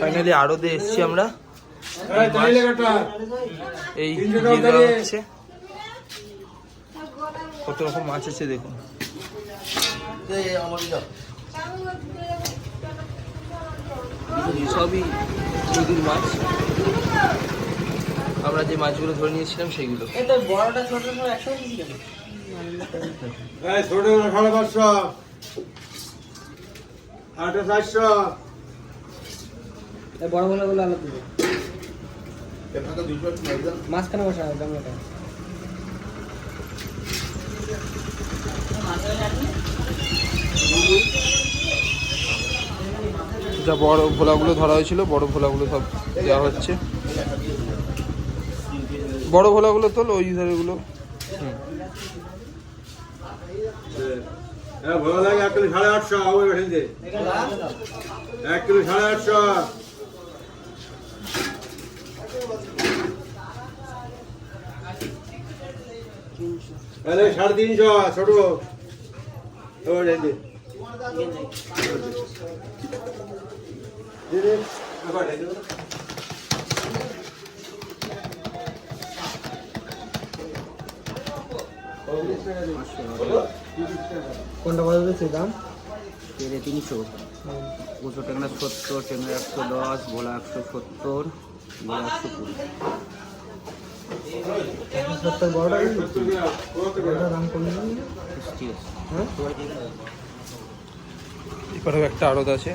Finally আড়তে এসছি আমরা। এই। হচ্ছে। কত রকম মাছ আছে দেখুন। সবই নদীর মাছ। আমরা যে মাছগুলো ধরে নিয়েছিলাম সেইগুলো। এই ছোট সাড়ে পাঁচশো আটটা চারশো বড় বড়গুলো আলাদা দিবে। মাঝখানে বসা গামলাটা যা বড় ভোলাগুলো ধরা হয়েছিল বড় ভোলাগুলো সব দেওয়া হচ্ছে। বড় ভোলাগুলো তোল ওই ধারেগুলো। হুম। হ্যাঁ ভালো লাগে এক কিলো সাড়ে আটশো এক কিলো সাড়ে আটশো। আরে সাড়ে তিনশো ছোট। কোনটা কত দিচ্ছে দাম? তেরে তিনশো। দুশো ট্যাংরা সত্তর ট্যাংরা একশো দশ ভোলা একশো সত্তর ভোলা একশো কুড়ি। সত্তর একটা আড়ত আছে।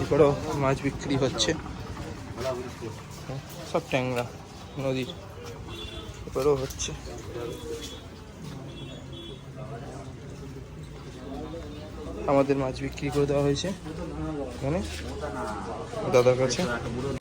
এপারেও মাছ বিক্রি হচ্ছে। সব ট্যাংরা, নদীর। এপারেও হচ্ছে। আমাদের মাছ বিক্রি করে দেওয়া হয়েছে। মানে দাদার কাছে।